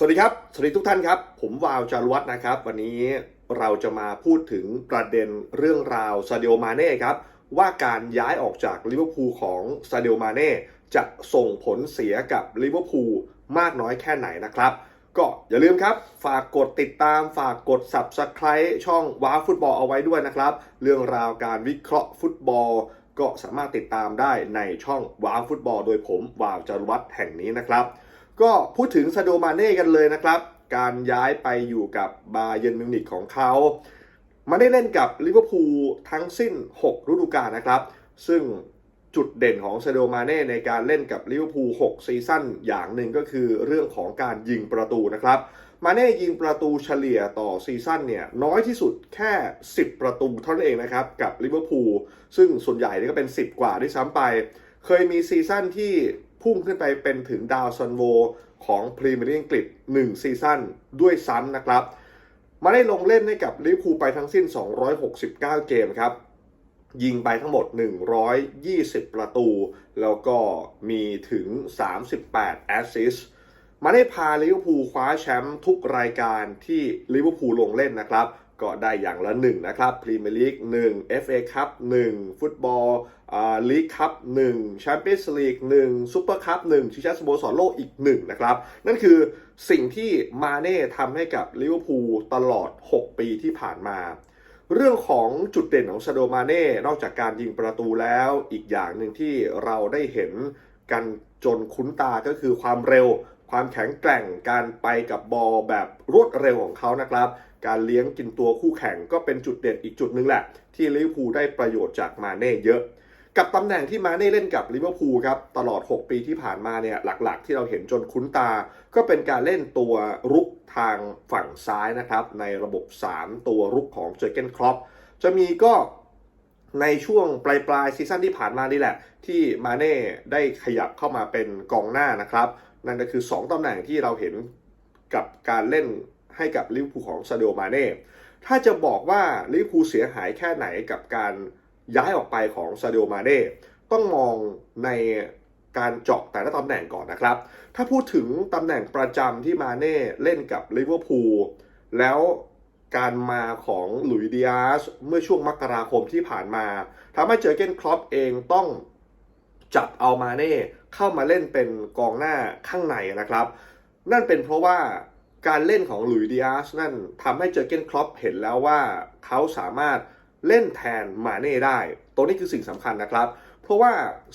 สวัสดีครับ สวัสดีทุกท่านครับ ผมวาวจารวัฒน์นะครับ วันนี้เราจะมาพูดถึงประเด็นเรื่องราวซาเด o มาเน่ครับ ว่าการย้ายออกจากลิเวอร์พูลของซาเด o มาเน่จะส่งผลเสียกับลิเวอร์พูลมากน้อยแค่ไหนนะครับ ก็อย่าลืมครับ ฝากกดติดตามฝากกด Subscribe ช่องว้าฟุตบอลเอาไว้ด้วยนะครับ เรื่องราวการวิเคราะห์ฟุตบอล ก็สามารถติดตามได้ในช่องว้าฟุตบอล โดยผมวาวจารวัฒน์แห่งนี้นะครับ ก็พูดถึงซาโดมาเน่กันเลยนะครับ การย้ายไปอยู่กับบาเยิร์นมิวนิกของเขามาได้เล่นกับลิเวอร์พูลทั้งสิ้น 6 ฤดูกาลนะครับ ซึ่งจุดเด่นของซาโดมาเน่ในการเล่นกับลิเวอร์พูล6ซีซั่นอย่างหนึ่งก็คือเรื่องของการยิงประตูนะครับมาเน่ยิงประตูเฉลี่ยต่อซีซั่นเนี่ยน้อยที่สุดแค่ 10 ประตูเท่านั้นเองนะครับ กับลิเวอร์พูลซึ่งส่วนใหญ่ก็เป็น 10 กว่าด้วยซ้ำไป เคยมีซีซั่นที่ พุ่งขึ้นไปเป็นถึงดาวซันโวของพรีเมียร์ลีกอังกฤษ1ซีซั่นด้วยซ้ำนะครับ มาได้ลงเล่นให้กับลิเวอร์พูลไปทั้งสิ้น 269 เกมครับ ยิงไปทั้งหมด 120 ประตู แล้วก็มีถึง 38 แอสซิสต์มาได้พาลิเวอร์พูลคว้าแชมป์ทุกรายการที่ลิเวอร์พูลลงเล่นนะครับ ก็ได้อย่างละหนึ่งนะครับพรีเมียร์ลีกหนึ่ง FA คัพหนึ่งฟุตบอลอ่าลีกคัพหนึ่งแชมเปี้ยนส์ลีกหนึ่งซูเปอร์คัพหนึ่งชิงแชมป์สโมสรโลกอีกหนึ่งนะครับนั่นคือสิ่งที่มาเน่ทำให้กับลิเวอร์พูลตลอด 6 ปีที่ผ่านมา เรื่องของจุดเด่นของซาโดมาเน่นอกจากการยิงประตูแล้วอีกอย่างหนึ่งที่เราได้เห็นกันจนคุ้นตาก็คือความเร็ว ความแข็งแกร่งการไปกับบอลแบบรวดเร็วของเขานะครับ การเลี้ยงกินตัวคู่แข่งก็เป็นจุดเด่นอีกจุดหนึ่งแหละ ที่ลิเวอร์พูลได้ประโยชน์จากมาเน่เยอะ กับตำแหน่งที่มาเน่เล่นกับลิเวอร์พูลครับตลอด 6 ปีที่ผ่านมาเนี่ยหลักๆ ที่เราเห็นจนคุ้นตา ก็เป็นการเล่นตัวรุกทางฝั่งซ้ายนะครับ ในระบบ 3 ตัวรุกของเจอร์เกนครอปจะมีก็ในช่วงปลายปลายๆซีซั่นที่ผ่านมานี่แหละ ที่มาเน่ได้ขยับเข้ามาเป็นกองหน้านะครับ นั่นก็คือ 2 ตำแหน่งที่เราเห็นกับการเล่นให้กับลิเวอร์พูลของซาเดโอมาเน่ถ้าจะบอกว่าลิเวอร์พูลเสียหายแค่ไหนกับการย้ายออกไปของซาเดโอมาเน่ต้องมองในการเจาะแต่ละตำแหน่งก่อนนะครับ ถ้าพูดถึงตำแหน่งประจำที่มาเน่เล่นกับลิเวอร์พูลแล้วการมาของหลุยส์ดิอาสเมื่อช่วงมกราคมที่ผ่านมาทำให้เจอเกนครอปเองต้องจับเอามาเน่ เข้ามาเล่นเป็นกองหน้าข้างในนะครับ นั่นเป็นเพราะว่าการเล่นของหลุยส์ดิอาสนั่นทำให้เจอเกนครอปเห็นแล้วว่าเขาสามารถเล่นแทนมาเน่ได้ ตัวนี้คือสิ่งสำคัญนะครับ เพราะว่า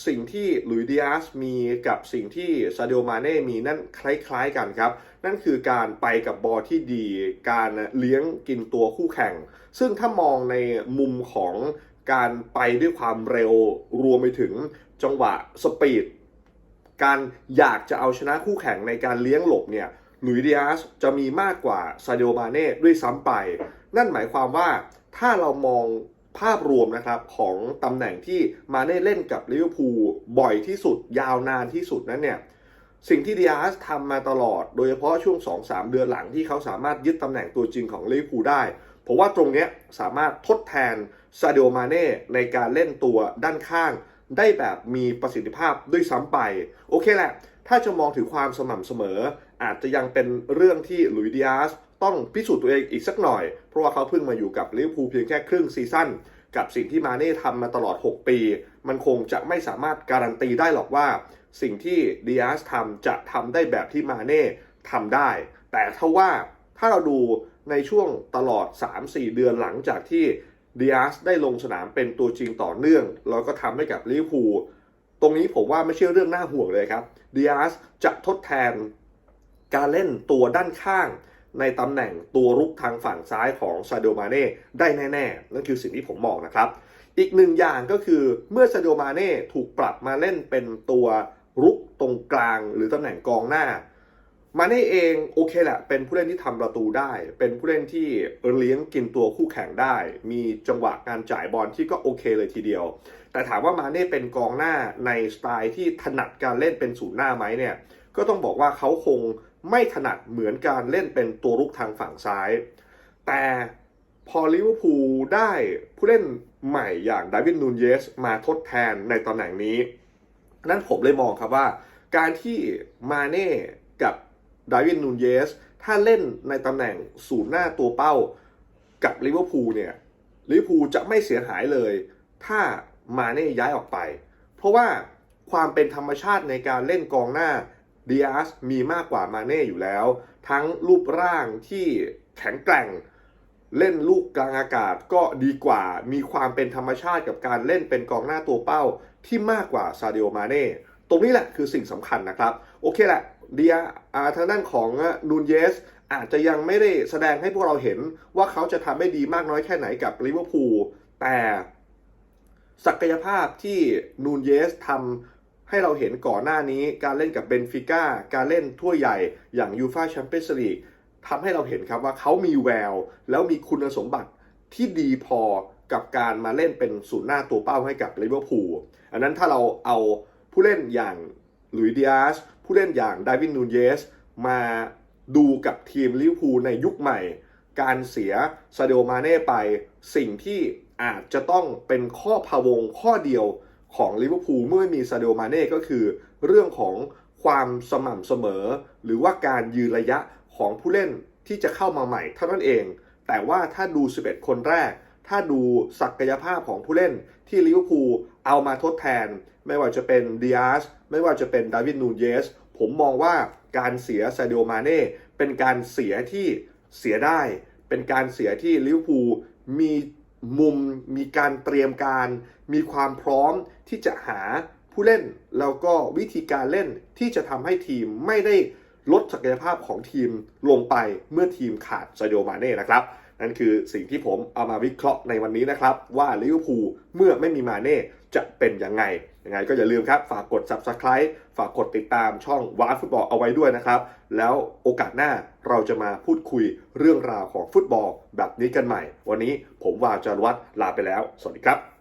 สิ่งที่หลุยส์ดิอาสมีกับสิ่งที่ซาเด o มาเน่มีนั่นคล้ายๆกันครับ นั่นคือการไปกับบอลที่ดี การเลี้ยงกินตัวคู่แข่ง ซึ่งถ้ามองในมุมของการไปด้วยความเร็วรวมไปถึงจังหวะสปีด การอยากจะเอาชนะคู่แข่งในการเลี้ยงหลบเนี่ยหลุยส์ดิอาสจะมีมากกว่าซาเด o มาเน่ด้วยซ้ำไป นั่นหมายความว่าถ้าเรามองภาพรวมนะครับของตำแหน่งที่มาเน่เล่นกับลิเวอร์พูลบ่อยที่สุดยาวนานที่สุดนั้นเนี่ยสิ่งที่ดิอาสทำมาตลอด โดยเฉพาะช่วง 2-3 เดือนหลังที่เขาสามารถยึดตำแหน่งตัวจริงของลิเวอร์พูลได้เพราะว่าตรงนี้สามารถทดแทนซาเด o มาเน่ในการเล่นตัวด้านข้าง ได้แบบมีประสิทธิภาพด้วยซ้ำไป โอเคแหละ ถ้าจะมองถึงความสม่ำเสมอ อาจจะยังเป็นเรื่องที่หลุยดิอาสต้องพิสูจน์ตัวเองอีกสักหน่อย เพราะว่าเขาเพิ่งมาอยู่กับลิเวอร์พูลเพียงแค่ครึ่งซีซั่นกับสิ่งที่มาเน่ทำมาตลอด 6 ปี มันคงจะไม่สามารถการันตีได้หรอกว่า สิ่งที่ดิอาสทำจะทำได้แบบที่มาเน่ทำได้ แต่ถ้าว่าถ้าเราดูในช่วงตลอด 3-4 เดือนหลังจากที่ ดิอาสได้ลงสนามเป็นตัวจริงต่อเนื่อง แล้วก็ทำให้กับลิเวอร์พูลตรงนี้ผมว่าไม่ใช่เรื่องน่าห่วงเลยครับดิอาสจะทดแทนการเล่นตัวด้านข้างในตำแหน่งตัวรุกทางฝั่งซ้ายของซาโดมาเน่ได้แน่ ๆ นั่นคือสิ่งที่ผมมองนะครับ อีกหนึ่งอย่างก็คือเมื่อซาโดมาเน่ถูกปรับมาเล่นเป็นตัวรุกตรงกลางหรือตำแหน่งกองหน้า มาเน่เองโอเคแหละ เป็นผู้เล่นที่ทำประตูได้ เป็นผู้เล่นที่เลี้ยงกินตัวคู่แข่งได้ มีจังหวะการจ่ายบอลที่ก็โอเคเลยทีเดียว แต่ถามว่ามาเน่เป็นกองหน้าในสไตล์ที่ถนัดการเล่นเป็นศูนย์หน้าไหมเนี่ย ก็ต้องบอกว่าเขาคงไม่ถนัดเหมือนการเล่นเป็นตัวรุกทางฝั่งซ้าย แต่พอลิเวอร์พูลได้ผู้เล่นใหม่อย่างดาวิดนูนเยสมาทดแทนในตำแหน่งนี้ นั้นผมเลยมองครับว่า การที่มาเน่กับ ดาวินนูนเยส ถ้าเล่นในตำแหน่งศูนย์หน้าตัวเป้ากับลิเวอร์พูลเนี่ยลิเวอร์พูลจะไม่เสียหายเลย ถ้ามาเน่ย้ายออกไป เพราะว่าความเป็นธรรมชาติในการเล่นกองหน้าดิอาสมีมากกว่ามาเน่อยู่แล้ว ทั้งรูปร่างที่แข็งแกร่ง เล่นลูกกลางอากาศก็ดีกว่ามีความเป็นธรรมชาติกับการเล่นเป็นกองหน้าตัวเป้าที่มากกว่าซาดิโอมาเน่ตรงนี้แหละคือสิ่งสำคัญนะครับ โอเคแหละ เดียทางด้านของนูนเยสอาจจะยังไม่ได้แสดงให้พวกเราเห็นว่าเขาจะทำได้ดีมากน้อยแค่ไหนกับลิเวอร์พูลแต่ศักยภาพที่นูนเยสทำให้เราเห็นก่อนหน้านี้ การเล่นกับเบนฟิก้าการเล่นถ้วใหญ่อย่างยูฟาแชมเปี้ยนส์ลีกทำให้เราเห็นครับว่าเขามีแวว แล้วมีคุณสมบัติที่ดีพอกับการมาเล่นเป็นศูนย์หน้าตัวเป้าให้กับลิเวอร์พูลอันนั้นถ้าเราเอาผู้เล่นอย่างหลุยส์ดิอส ผู้เล่นอย่างดาวินนูนเยสมาดูกับทีมลิเวอร์พูลในยุคใหม่ การเสียซาเดโอมาเน่ไป สิ่งที่อาจจะต้องเป็นข้อพะวงข้อเดียวของลิเวอร์พูลเมื่อม่มีซาเดโอมาเน่ก็คือ เรื่องของความสม่ำเสมอ หรือว่าการยืนระยะของผู้เล่นที่จะเข้ามาใหม่เท่านั้นเอง แต่ว่าถ้าดู 11 คนแรก ถ้าดูศักยภาพของผู้เล่นที่ลิเวอร์พูลเอามาทดแทน ไม่ว่าจะเป็นดิอาสไม่ว่าจะเป็นดาวิดนูนเยส ผมมองว่าการเสียซาดิโอมาเน่เป็นการเสียที่เสียได้ เป็นการเสียที่ลิเวอร์พูลมีมุมมีการเตรียมการ มีความพร้อมที่จะหาผู้เล่น แล้วก็วิธีการเล่นที่จะทำให้ทีมไม่ได้ลดศักยภาพของทีมลงไปเมื่อทีมขาดซาดิโอมาเน่นะครับ นั่นคือสิ่งที่ผมเอามาวิเคราะห์ในวันนี้นะครับ ว่าลิเวอร์พูลเมื่อไม่มีมาเน่จะเป็นยังไงยังไงก็อย่าลืมครับ ฝากกด Subscribe ฝากกดติดตามช่องวาร์ฟุตบอลเอาไว้ด้วยนะครับ แล้วโอกาสหน้าเราจะมาพูดคุยเรื่องราวของฟุตบอลแบบนี้กันใหม่ วันนี้ผมวาวจารวัตรลาไปแล้ว สวัสดีครับ